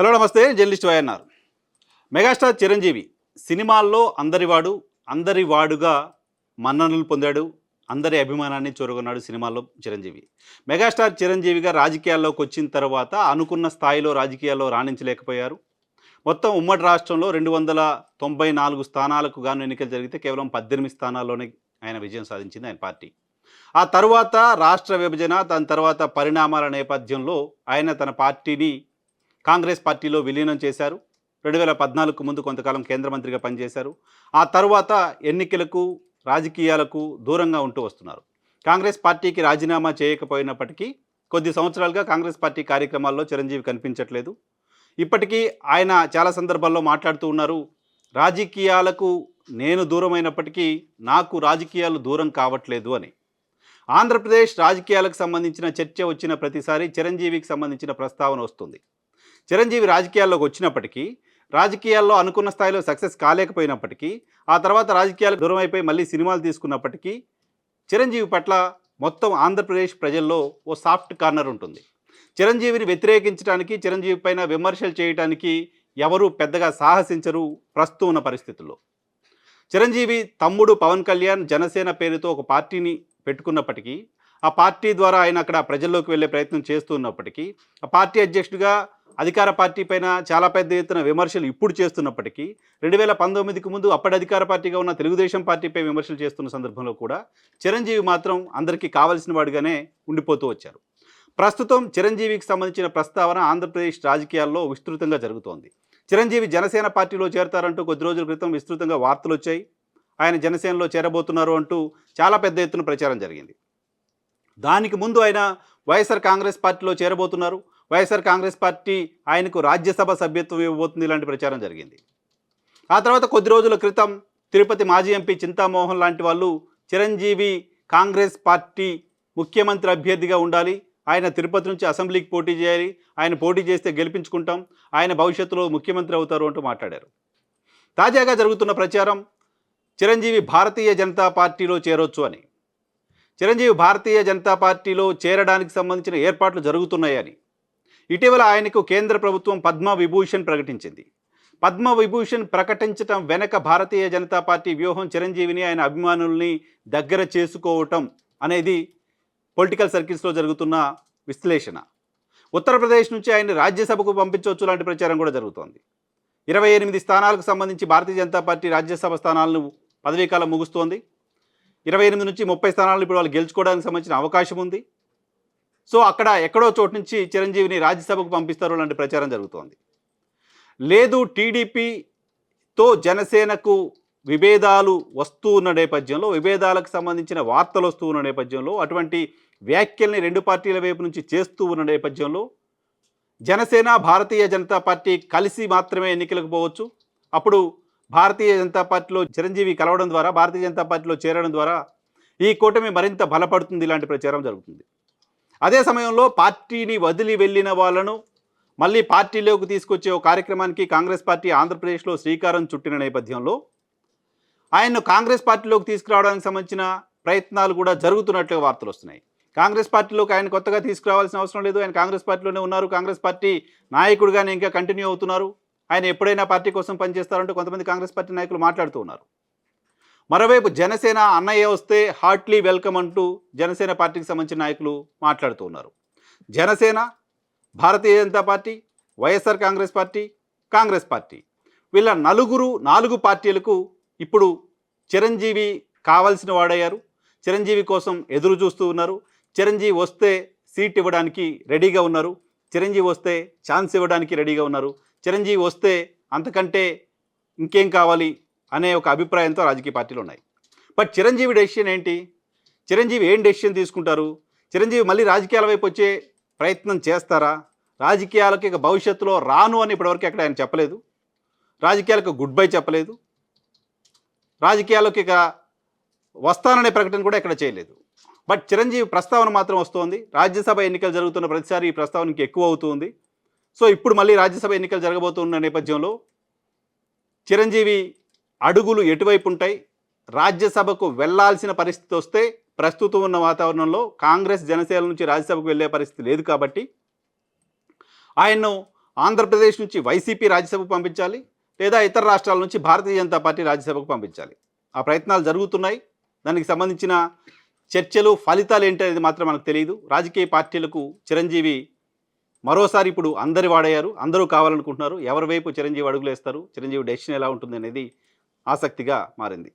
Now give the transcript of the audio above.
Hello నమస్తే. Journalist YNR. Megastar Chiranjeevi సినిమాల్లో అందరివాడు అందరి వాడుగా మన్ననలు పొందాడు అందరి అభిమానాన్ని చూరగొన్నాడు సినిమాల్లో చిరంజీవి. మెగాస్టార్ చిరంజీవిగా రాజకీయాల్లోకి వచ్చిన తర్వాత అనుకున్న స్థాయిలో రాజకీయాల్లో రాణించలేకపోయారు. మొత్తం ఉమ్మడి రాష్ట్రంలో రెండు వందల తొంభై నాలుగు స్థానాలకు గాను ఎన్నికలు జరిగితే కేవలం పద్దెనిమిది స్థానాల్లోనే ఆయన విజయం సాధించింది ఆయన పార్టీ. ఆ తర్వాత రాష్ట్ర విభజన దాని తర్వాత పరిణామాల నేపథ్యంలో ఆయన తన పార్టీని కాంగ్రెస్ పార్టీలో విలీనం చేశారు. రెండు వేల పద్నాలుగుకు ముందు కొంతకాలం కేంద్ర మంత్రిగా పనిచేశారు. ఆ తర్వాత ఎన్నికలకు రాజకీయాలకు దూరంగా ఉంటూ వస్తున్నారు. కాంగ్రెస్ పార్టీకి రాజీనామా చేయకపోయినప్పటికీ కొద్ది సంవత్సరాలుగా కాంగ్రెస్ పార్టీ కార్యక్రమాల్లో చిరంజీవి కనిపించట్లేదు. ఇప్పటికీ ఆయన చాలా సందర్భాల్లో మాట్లాడుతూ ఉన్నారు. రాజకీయాలకు నేను దూరమైనప్పటికీ నాకు రాజకీయాలు దూరం కావట్లేదు అని. ఆంధ్రప్రదేశ్ రాజకీయాలకు సంబంధించిన చర్చ వచ్చిన ప్రతిసారి చిరంజీవికి సంబంధించిన ప్రస్తావన వస్తుంది. చిరంజీవి రాజకీయాల్లోకి వచ్చినప్పటికీ రాజకీయాల్లో అనుకున్న స్థాయిలో సక్సెస్ కాలేకపోయినప్పటికీ ఆ తర్వాత రాజకీయాలకు దూరం అయిపోయి మళ్ళీ సినిమాలు తీసుకున్నప్పటికీ చిరంజీవి పట్ల మొత్తం ఆంధ్రప్రదేశ్ ప్రజల్లో ఓ సాఫ్ట్ కార్నర్ ఉంటుంది. చిరంజీవిని వ్యతిరేకించడానికి చిరంజీవి పైన విమర్శలు చేయడానికి ఎవరూ పెద్దగా సాహసించరు ప్రస్తుతం ఉన్న పరిస్థితుల్లో. చిరంజీవి తమ్ముడు పవన్ కళ్యాణ్ జనసేన పేరుతో ఒక పార్టీని పెట్టుకున్నప్పటికీ ఆ పార్టీ ద్వారా ఆయన అక్కడ ప్రజల్లోకి వెళ్ళే ప్రయత్నం చేస్తూ ఉన్నప్పటికీ ఆ పార్టీ అధ్యక్షుడిగా అధికార పార్టీ పైన చాలా పెద్ద ఎత్తున విమర్శలు ఇప్పుడు చేస్తున్నప్పటికీ రెండు వేల పంతొమ్మిదికి ముందు అప్పటి అధికార పార్టీగా ఉన్న తెలుగుదేశం పార్టీపై విమర్శలు చేస్తున్న సందర్భంలో కూడా చిరంజీవి మాత్రం అందరికీ కావలసిన వాడిగానే ఉండిపోతూ వచ్చారు. ప్రస్తుతం చిరంజీవికి సంబంధించిన ప్రస్తావన ఆంధ్రప్రదేశ్ రాజకీయాల్లో విస్తృతంగా జరుగుతోంది. చిరంజీవి జనసేన పార్టీలో చేరతారంటూ కొద్ది రోజుల క్రితం విస్తృతంగా వార్తలు వచ్చాయి. ఆయన జనసేనలో చేరబోతున్నారు అంటూ చాలా పెద్ద ఎత్తున ప్రచారం జరిగింది. దానికి ముందు ఆయన వైఎస్ఆర్ కాంగ్రెస్ పార్టీలో చేరబోతున్నారు. వైఎస్ఆర్ కాంగ్రెస్ పార్టీ ఆయనకు రాజ్యసభ సభ్యత్వం ఇవ్వబోతుంది ఇలాంటి ప్రచారం జరిగింది. ఆ తర్వాత కొద్ది రోజుల క్రితం తిరుపతి మాజీ ఎంపీ చింతామోహన్ లాంటి వాళ్ళు చిరంజీవి కాంగ్రెస్ పార్టీ ముఖ్యమంత్రి అభ్యర్థిగా ఉండాలి ఆయన తిరుపతి నుంచి అసెంబ్లీకి పోటీ చేయాలి ఆయన పోటీ చేస్తే గెలిపించుకుంటాం ఆయన భవిష్యత్తులో ముఖ్యమంత్రి అవుతారు అంటూ మాట్లాడారు. తాజాగా జరుగుతున్న ప్రచారం చిరంజీవి భారతీయ జనతా పార్టీలో చేరొచ్చు అని. చిరంజీవి భారతీయ జనతా పార్టీలో చేరడానికి సంబంధించిన ఏర్పాట్లు జరుగుతున్నాయని. ఇటీవల ఆయనకు కేంద్ర ప్రభుత్వం పద్మ విభూషణ్ ప్రకటించింది. పద్మ విభూషణ్ ప్రకటించటం వెనక భారతీయ జనతా పార్టీ వ్యూహం చిరంజీవిని ఆయన అభిమానుల్ని దగ్గర చేసుకోవటం అనేది పొలిటికల్ సర్కిల్స్లో జరుగుతున్న విశ్లేషణ. ఉత్తరప్రదేశ్ నుంచి ఆయన రాజ్యసభకు పంపించవచ్చు లాంటి ప్రచారం కూడా జరుగుతోంది. ఇరవై ఎనిమిది స్థానాలకు సంబంధించి భారతీయ జనతా పార్టీ రాజ్యసభ స్థానాలను పదవీకాలం ముగుస్తోంది. ఇరవై ఎనిమిది నుంచి ముప్పై స్థానాలను ఇప్పుడు వాళ్ళు గెలుచుకోవడానికి సంబంధించిన అవకాశం ఉంది. సో అక్కడ ఎక్కడో చోటు నుంచి చిరంజీవిని రాజ్యసభకు పంపిస్తారు లాంటి ప్రచారం జరుగుతోంది. లేదు టీడీపీతో జనసేనకు విభేదాలు వస్తూ ఉన్న నేపథ్యంలో విభేదాలకు సంబంధించిన వార్తలు వస్తూ ఉన్న నేపథ్యంలో అటువంటి వ్యాఖ్యల్ని రెండు పార్టీల వైపు నుంచి చేస్తూ ఉన్న నేపథ్యంలో జనసేన భారతీయ జనతా పార్టీ కలిసి మాత్రమే ఎన్నికలకు పోవచ్చు. అప్పుడు భారతీయ జనతా పార్టీలో చిరంజీవి కలవడం ద్వారా భారతీయ జనతా పార్టీలో చేరడం ద్వారా ఈ కూటమి మరింత బలపడుతుంది ఇలాంటి ప్రచారం జరుగుతుంది. అదే సమయంలో పార్టీని వదిలి వెళ్ళిన వాళ్ళను మళ్ళీ పార్టీలోకి తీసుకొచ్చే ఓ కార్యక్రమానికి కాంగ్రెస్ పార్టీ ఆంధ్రప్రదేశ్లో శ్రీకారం చుట్టిన నేపథ్యంలో ఆయన్ను కాంగ్రెస్ పార్టీలోకి తీసుకురావడానికి సంబంధించిన ప్రయత్నాలు కూడా జరుగుతున్నట్లుగా వార్తలు వస్తున్నాయి. కాంగ్రెస్ పార్టీలోకి ఆయన కొత్తగా తీసుకురావాల్సిన అవసరం లేదు. ఆయన కాంగ్రెస్ పార్టీలోనే ఉన్నారు. కాంగ్రెస్ పార్టీ నాయకుడిగానే ఇంకా కంటిన్యూ అవుతున్నారు. ఆయన ఎప్పుడైనా పార్టీ కోసం పనిచేస్తారంటూ కొంతమంది కాంగ్రెస్ పార్టీ నాయకులు మాట్లాడుతూ ఉన్నారు. మరోవైపు జనసేన అన్నయ్య వస్తే హార్ట్లీ వెల్కమ్ అంటూ జనసేన పార్టీకి సంబంధించిన నాయకులు మాట్లాడుతూ ఉన్నారు. Janasena Bharatiya Janata party YSR Congress party Congress party. వీళ్ళ నలుగురు నాలుగు పార్టీలకు ఇప్పుడు చిరంజీవి కావాల్సిన వాడయ్యారు. చిరంజీవి కోసం ఎదురు చూస్తూ ఉన్నారు. చిరంజీవి వస్తే సీట్ ఇవ్వడానికి రెడీగా ఉన్నారు. చిరంజీవి వస్తే ఛాన్స్ ఇవ్వడానికి రెడీగా ఉన్నారు. చిరంజీవి వస్తే అంతకంటే ఇంకేం కావాలి? అనే ఒక అభిప్రాయంతో రాజకీయ పార్టీలు ఉన్నాయి. బట్ చిరంజీవి డెసిషన్ ఏంటి? చిరంజీవి ఏం డెసిషన్ తీసుకుంటారు? చిరంజీవి మళ్ళీ రాజకీయాల వైపు వచ్చే ప్రయత్నం చేస్తారా? రాజకీయాలకు ఇక భవిష్యత్తులో రాను అని ఇప్పటివరకు ఎక్కడ ఆయన చెప్పలేదు. రాజకీయాలకు గుడ్ బై చెప్పలేదు. రాజకీయాలకు ఇక వస్తాననే ప్రకటన కూడా ఎక్కడ చేయలేదు. బట్ చిరంజీవి ప్రస్తావన మాత్రం వస్తోంది. రాజ్యసభ ఎన్నికలు జరుగుతున్న ప్రతిసారి ఈ ప్రస్తావన ఇంకా ఎక్కువ అవుతుంది. సో ఇప్పుడు మళ్ళీ రాజ్యసభ ఎన్నికలు జరగబోతున్న నేపథ్యంలో చిరంజీవి అడుగులు ఎటువైపు ఉంటాయి రాజ్యసభకు వెళ్ళాల్సిన పరిస్థితి వస్తే ప్రస్తుతం ఉన్న వాతావరణంలో కాంగ్రెస్ జనసేన నుంచి రాజ్యసభకు వెళ్ళే పరిస్థితి లేదు కాబట్టి ఆయన్ను ఆంధ్రప్రదేశ్ నుంచి వైసీపీ రాజ్యసభకు పంపించాలి లేదా ఇతర రాష్ట్రాల నుంచి భారతీయ జనతా పార్టీ రాజ్యసభకు పంపించాలి. ఆ ప్రయత్నాలు జరుగుతున్నాయి. దానికి సంబంధించిన చర్చలు ఫలితాలు ఏంటనేది మాత్రం మనకు తెలియదు. రాజకీయ పార్టీలకు చిరంజీవి మరోసారి ఇప్పుడు అందరి వాడయ్యారు. అందరూ కావాలనుకుంటున్నారు. ఎవరి వైపు చిరంజీవి అడుగులేస్తారు చిరంజీవి డెసిషన్ ఎలా ఉంటుంది అనేది ఆసక్తిగా మారింది.